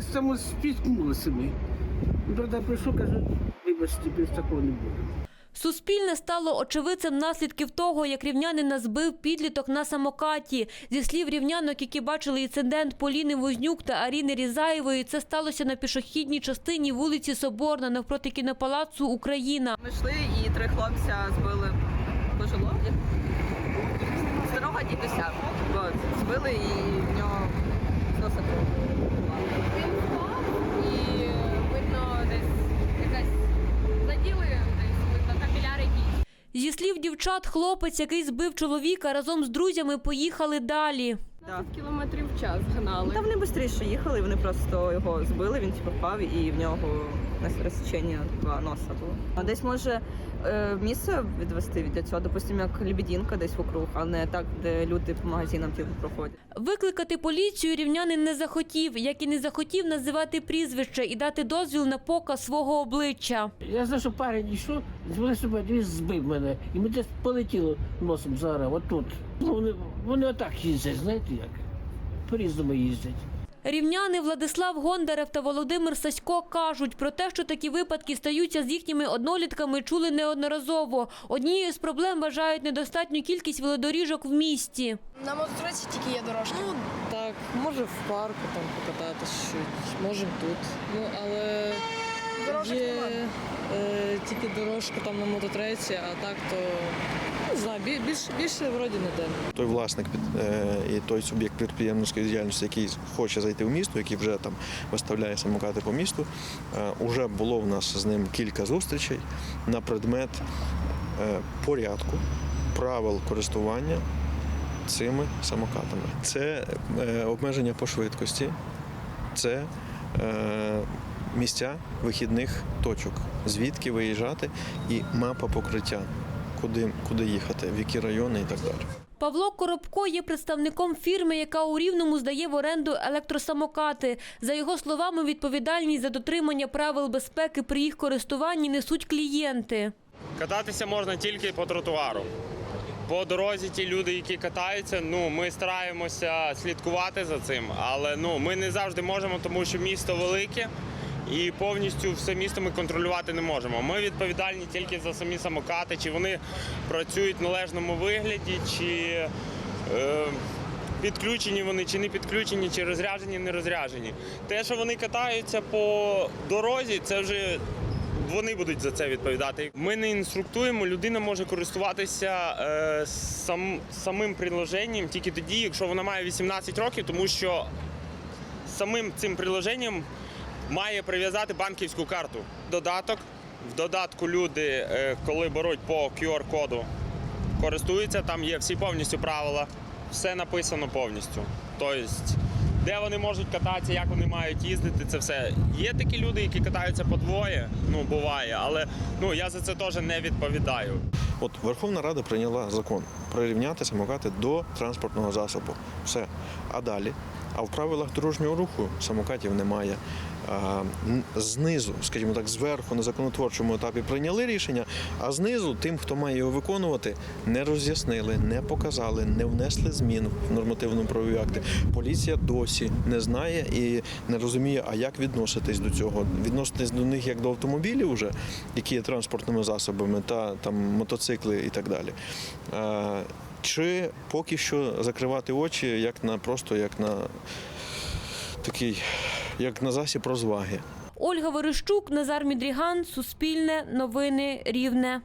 Саме спіткнулися ми. Прийшов, каже, вибачте, без такого не буде. Суспільне стало очевидцем наслідків того, як рівнянина збив підліток на самокаті. Зі слів рівнянок, які бачили інцидент Поліни Вознюк та Аріни Різаєвої, це сталося на пішохідній частині вулиці Соборна навпроти кінопалацу Україна. Ми йшли і три хлопця збили пожилого старого дідуся. Збили і в нього носа Зі слів дівчат, хлопець, який збив чоловіка, разом з друзями поїхали далі. Да. кілометрів в час гнали. Та вони швидше їхали, вони просто його збили, він типу впав і в нього розсічення два носа було. А десь може е, місце відвести від цього, допустимо, як Лебедінка десь вокруг, а не так, де люди по магазинам типу, проходять. Викликати поліцію рівнянин не захотів, як і не захотів називати прізвище і дати дозвіл на показ свого обличчя. Я знаю, що парень йшов, з себе він збив мене. І ми десь полетіло носом зараз, отут. Ну, вони, вони отак їздять, знаєте як? По-різному їздять. Рівняни Владислав Гондарев та Володимир Сасько кажуть про те, що такі випадки стаються з їхніми однолітками, чули неодноразово. Однією з проблем вважають недостатню кількість велодоріжок в місті. На мотоциклі тільки є дорожка. Ну так, може в парку там покататись чуть, можемо тут. Ну але Дорожок є е, тільки дорожка там на мототреці, а так то знаю, бі- більше, вроді не де. той власник е, і той суб'єкт підприємницької діяльності, який хоче зайти в місто, який вже там виставляє самокати по місту, е, уже було в нас з ним кілька зустрічей на предмет е, порядку, правил користування цими самокатами. Це обмеження по швидкості, це місця вихідних точок, звідки виїжджати, і мапа покриття, куди, куди їхати, в які райони і так далі. Павло Коробко є представником фірми, яка у Рівному здає в оренду електросамокати. За його словами, відповідальність за дотримання правил безпеки при їх користуванні несуть клієнти. Кататися можна тільки по тротуару. По дорозі ті люди, які катаються, ну ми стараємося слідкувати за цим, але ну ми не завжди можемо, тому що місто велике і повністю все місто ми контролювати не можемо. Ми відповідальні тільки за самі самокати, чи вони працюють в належному вигляді, чи е, підключені вони, чи не підключені, чи розряджені, не розряджені. Те, що вони катаються по дорозі, це вже вони будуть за це відповідати. Ми не інструктуємо, людина може користуватися е, сам, самим приложенням тільки тоді, якщо вона має 18 років, тому що самим цим приложенням має прив'язати банківську карту. Додаток. В додатку люди, е, коли беруть по QR-коду, користуються, там є всі повністю правила, все написано повністю. Тобто, де вони можуть кататися, як вони мають їздити, це все. Є такі люди, які катаються по двоє, ну буває, але ну я за це теж не відповідаю. От Верховна Рада прийняла закон прирівняти самокати до транспортного засобу. Все. А далі. А в правилах дорожнього руху самокатів немає. Знизу, скажімо так, зверху на законотворчому етапі прийняли рішення, а знизу тим, хто має його виконувати, не роз'яснили, не показали, не внесли змін в нормативно-правові акти. Поліція досі не знає і не розуміє, а як відноситись до цього. Відноситись до них як до автомобілів, вже, які є транспортними засобами, та там мотоцикли і так далі. Чи поки що закривати очі як на просто як на такий, як на засіб розваги. Ольга Верещук, Назар Мідріган, Суспільне, Новини Рівне.